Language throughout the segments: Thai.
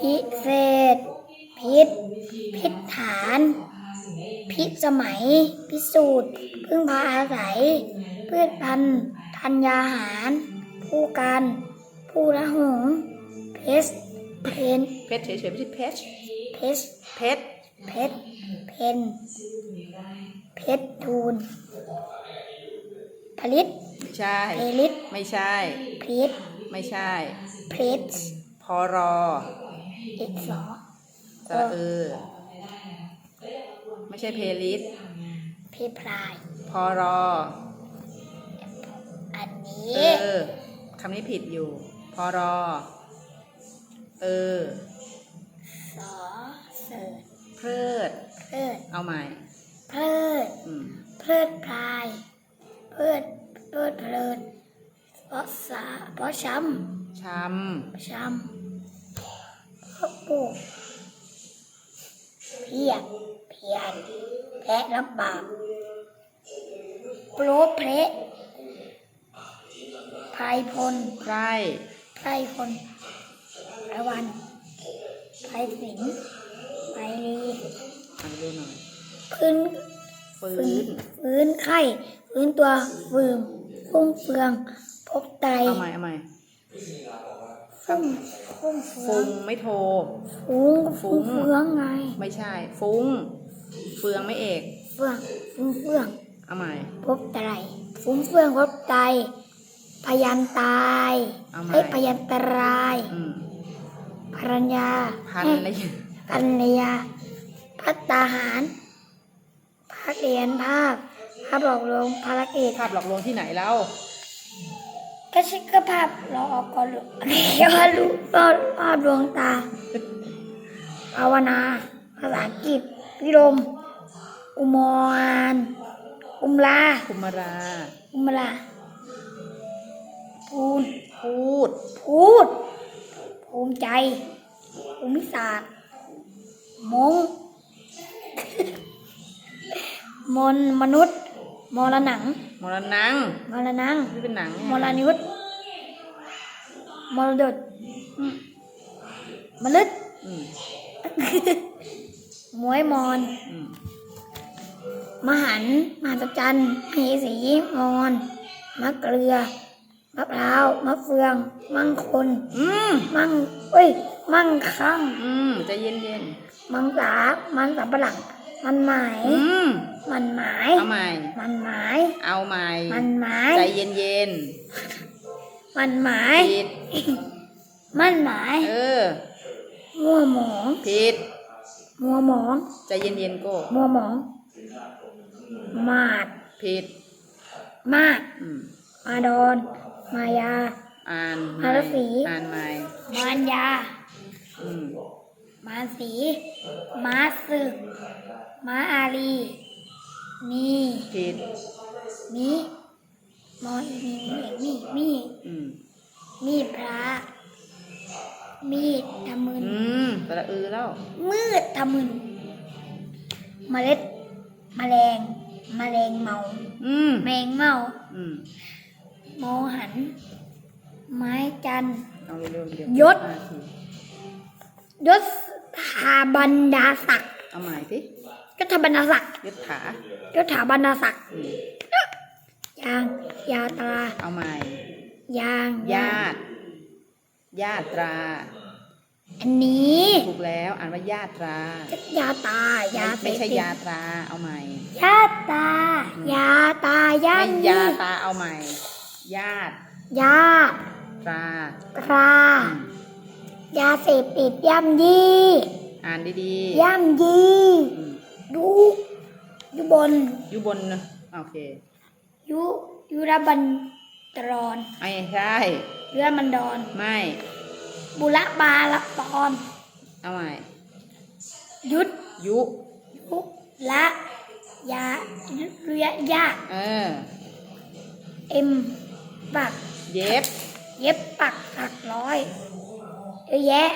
พิเศษ พิษ พิษฐาน พิสมัย พิสูจน์ พึ่งพาอาศัย พืชพันธุ์ธัญญาหาร ผู้การผู้ละหงส์เพชรเพนเพชรเฉยๆไม่ใช่เพชรเพชรเพชรเพชรเพนเพชรทูลผลิตไม่ใช่ เพลิตไม่ใช่พริษไม่ใช่พริษพอรอ อีกสอสระเออ ไม่ใช่เพลิสเพพลายพอรอ อันนีเอ้อคำนี้ผิดอยู่ พอรอ เออ สอเสิร์ชเพลิด เพลิดเอาใหม่ เพลิด อืมเพลิดพลาย เพลิด เพลิดเพลินเพราะสาเพราะช้ช้ำช้ำเพราะปลูกเพียรเพียรแพะรับบาปโปรเพระไพรพลำไพร่ไพรพลระวันไพรสิงห์ไพรลีอ่านดูหน่อยพื้นฟื้ฟื้นนฟื้นไข้ฟื้นตัวฟืมฟุ้งเฟืองพกไตเอาใหม่เอาใหม่ ฟุ้งฟุ้งเฟือฟุ้งงไม่โทรฟุ้งฟุ้ฟุ้งงเฟืองไงไม่ใช่ ฟุ้ง เฟืองไม่เอก เฟืองฟุ้งเฟืองเอาใหม่ พบไตรฟุ้งเฟืองพบไตพยันตายเอาใหม่ เอ้ยพยันตรายอืมภรรยาพันเอ้ยในภรรยาพัตตาหารภาคเรียนภาพภาพหลอกลวงภารกิจภาพหลอกลวงที่ไหนแล้ว ก็ใช่ก็ภาพเราออกก่อนลูกเดี๋ยวว่ารู้ก็ภาพดวงตาภาวนา ภาษาอังกฤษพิรม อุโมงค์อุมลา คุมารา อุมลาภูน พูด พูด ภูมิใจ ภูมิศาสตร์มง มนมนุษย์ มรหนัง มรณังมรนัง นี่เป็นหนังไงมรนุษย์มรดกอืมมลึด อืมมวยมอน อืมมหันต์มหัศจรรย์มเหสีมอนมะเกลือมะพร้าวมะเฟือง มั่งคนอืมมั่งเอ้ย มั่งคั่งอืมใจเย็นเย็น มังสามันสับปะหลัง มันหมายๆอืมมันหมาย เอาใหม่ มันหมาย เอาใหม่ มันหมาย ใจเย็นเย็นมันหมาย ๆผิด มันหมาย เออ มัวหมอง ผิด มัวหมอง ใจเย็นเย็นๆโก็มัวหมอง มาด ผิด มาดอืม มาดอน มายา อ่านมารสี อ่านใหม่ มารยา อืม มาสี ม้าศึก ม้าอารีมีผิดมีมอมีมีมีมีอืมมีดพระ มีดทำมึนอืมตะละอือแล้ว มืดทำมึนเมล็ดแมลงแมลงเมาอืมแมงเมาอืมโมหัน ไม้จันทร์ เอาเร็วๆเดี๋ยวยศห้าทียศ ถาบรรดาศักดิ์เอาใหม่สิยศถาบรรดาศักดิ์ยศถายศถาบรรดาศักดิ์อืมยางยาตราเอาใหม่ยางญาติญาตรา อันนี้ถูกแล้วอ่านว่าญาตรายาตายาไม่ไม่ใช่เสพติดยาตราเอาใหม่ยาตายาตาย่าไม่มยายีตาเอาใหม่ญาติยาตราตราอืม ยาเสพติดย่ำยีอ่านดีย่ำยีๆอืมดูอยู่บนอยู่บนนะโอเค ยุยุรบันตรอนไม่ใช่เรือมันดอนไม่ บุรบาละตอนเอาใหม่ ยุดยุ ยุละยาเรือยาเออ เอ็มปัก เย็บ เย็บปักถักร้อย เยอะแยะ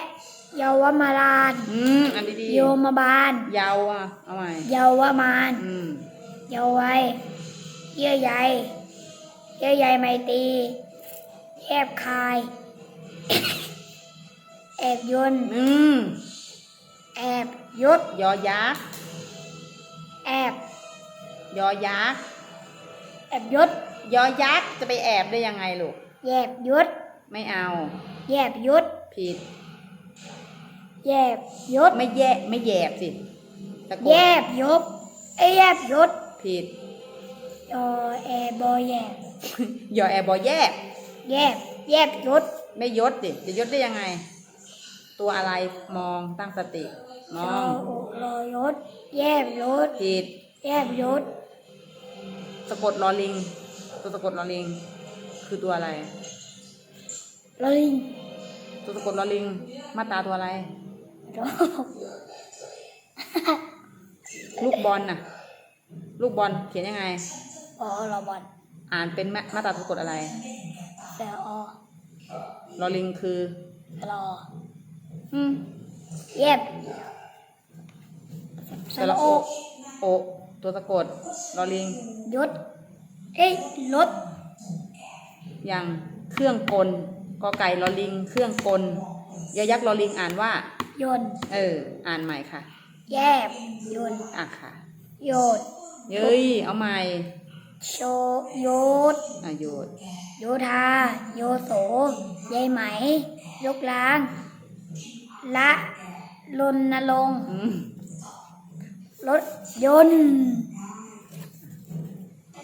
เยาวมาลานอืมอันดีๆโยมบาลเยาวอะเอาใหม่เยาวมาน อืมเยาวัยเยื่อใยเยื่อใยไมตรีแยบคายแออบยนต์อืมแอบยศ ยอยักษ์แอบ ยอยักษ์แอบยศ ยอยักษ์จะไปแอบได้ยังไงลูก แยบยศ ไม่เอา แยบยศ ผิด แยบยศ ไม่แยะไม่แยบสิตะโกแยนบยศไอยแยบยศผิด ยอแอบอแยบยอแอบบอแยบ แยบแยบยศไม่ยศดิจะยศได้ยังไง ตัวอะไรมองตั้งสติมยอองอุรอยศ แยบยศ ผิด แยบยศ สะกดลอลิง ตัวสะกดลอลิง คือตัวอะไร ลลิงตัวสะกดลอลิง มาตราตัวอะไรโรลูกบอลน่ะ ลูกบอลเขียนยังไงออรอบอลอ่านเป็นมามาตราสะกดอะไรแปลอลอลิงคือ รออืมแยบสระโอโอตัวสะกดลอลิง ยศ เอ้ยรถอย่างเครื่องกล กอไก่ลอลิง เครื่องกลยอยักษ์ลอลิงอ่านว่า ยนต์เออ อ่านใหม่ค่ะ แยบยนต์อะค่ะ โยดเย้ยเอาใหม่โชโยดอะโยดโยธา โยโสยายไหม ยกล้าง ละลนลงค์อืม รถยนต์